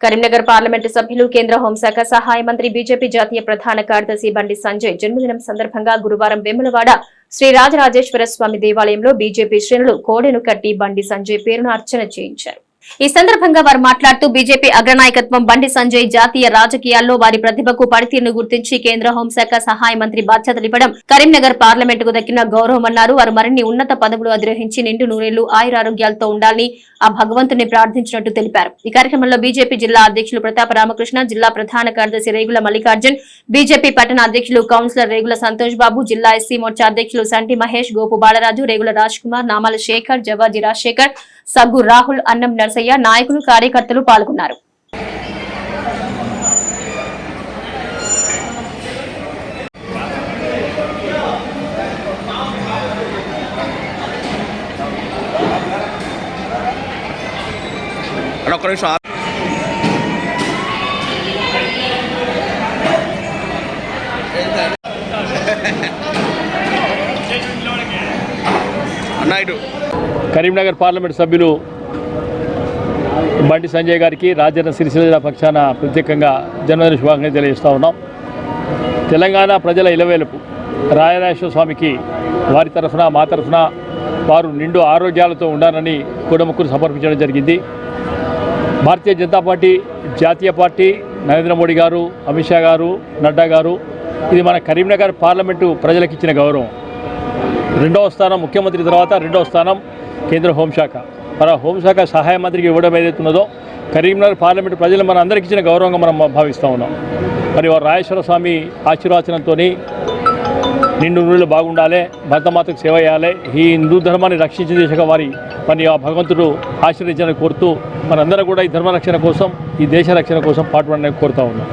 Karimnagar parliament సభ్యులు కేంద్ర హోంశాఖ సహాయ మంత్రి బీజేపీ జాతీయ ప్రధాన కార్యదర్శి బండి సంజయ్ జన్మదినం సందర్భంగా గురువారం వెములవాడ శ్రీ రాజరాజేశ్వర స్వామి దేవాలయంలో బీజేపీ శ్రేణులు కోడెను కట్టి బండి సంజయ్ పేరును అర్చన చేయించారు. ఈ సందర్భంగా వారు మాట్లాడుతూ బీజేపీ అగ్రనాయకత్వం బండి సంజయ్ జాతీయ రాజకీయాల్లో వారి ప్రతిభకు పనితీరును గుర్తించి కేంద్ర హోంశాఖ సహాయ మంత్రి బాధ్యతలివ్వడం కరీంనగర్ పార్లమెంటుకు దక్కిన గౌరవమన్నారు వారు మరిన్ని ఉన్నత పదవులు అధిరోహించి నిండు నూరేళ్ళు ఆయురారోగ్యాలతో ఉండాలని ఆ భగవంతుని ప్రార్థించినట్టు తెలిపారు. ఈ కార్యక్రమంలో బీజేపీ జిల్లా అధ్యక్షులు ప్రతాప రామకృష్ణ జిల్లా ప్రధాన కార్యదర్శి రేగుల మల్లికార్జున్ బీజేపీ పట్టణ అధ్యక్షులు కౌన్సిలర్ రేగుల సంతోష్ బాబు జిల్లా ఎస్సీ మోర్చా అధ్యక్షులు సంటి మహేష్ గోపు బాలరాజు రేగుల రాజ్ కుమార్ నామాల శేఖర్ జవాజీ రాజశేఖర్ సగ్గు రాహుల్ అన్నం నర్సయ్య నాయకులు కార్యకర్తలు పాల్గొన్నారు. ఒక్క నిమిషం. కరీంనగర్ పార్లమెంట్ సభ్యులు బండి సంజయ్ గారికి రాజన్న సిరిసిల్ల పక్షాన ప్రత్యేకంగా జన్మదిన శుభాకాంక్షలు తెలియజేస్తూ ఉన్నాం. తెలంగాణ ప్రజల ఇలవేలుపు. రాయరాజేశ్వర స్వామికి వారి తరఫున మా తరఫున వారు నిండు ఆరోగ్యాలతో ఉండాలని కుడముక్కును సమర్పించడం జరిగింది. భారతీయ జనతా పార్టీ జాతీయ పార్టీ నరేంద్ర మోడీ గారు అమిత్ షా గారు నడ్డా గారు ఇది మన కరీంనగర్ పార్లమెంటు ప్రజలకు ఇచ్చిన గౌరవం. రెండవ స్థానం ముఖ్యమంత్రి తర్వాత రెండవ స్థానం కేంద్ర హోంశాఖ. మన హోంశాఖ సహాయ మంత్రికి ఇవ్వడం ఏదైతే ఉన్నదో కరీంనగర్ పార్లమెంట్ ప్రజలు మన అందరికి ఇచ్చిన గౌరవంగా మనం భావిస్తూ ఉన్నాం. మరి వారు రాజేశ్వర స్వామి ఆశీర్వచనంతో నిండు నూళ్ళు బాగుండాలి భరతమాతకు సేవ చేయాలి ఈ హిందూ ధర్మాన్ని రక్షించే దిశగా వారి మరి ఆ భగవంతుడు ఆశీర్వదించాలని కోరుతూ మనందరం కూడా ఈ ధర్మ రక్షణ కోసం ఈ దేశ రక్షణ కోసం పాటుపడడానికి కోరుతూ ఉన్నాం.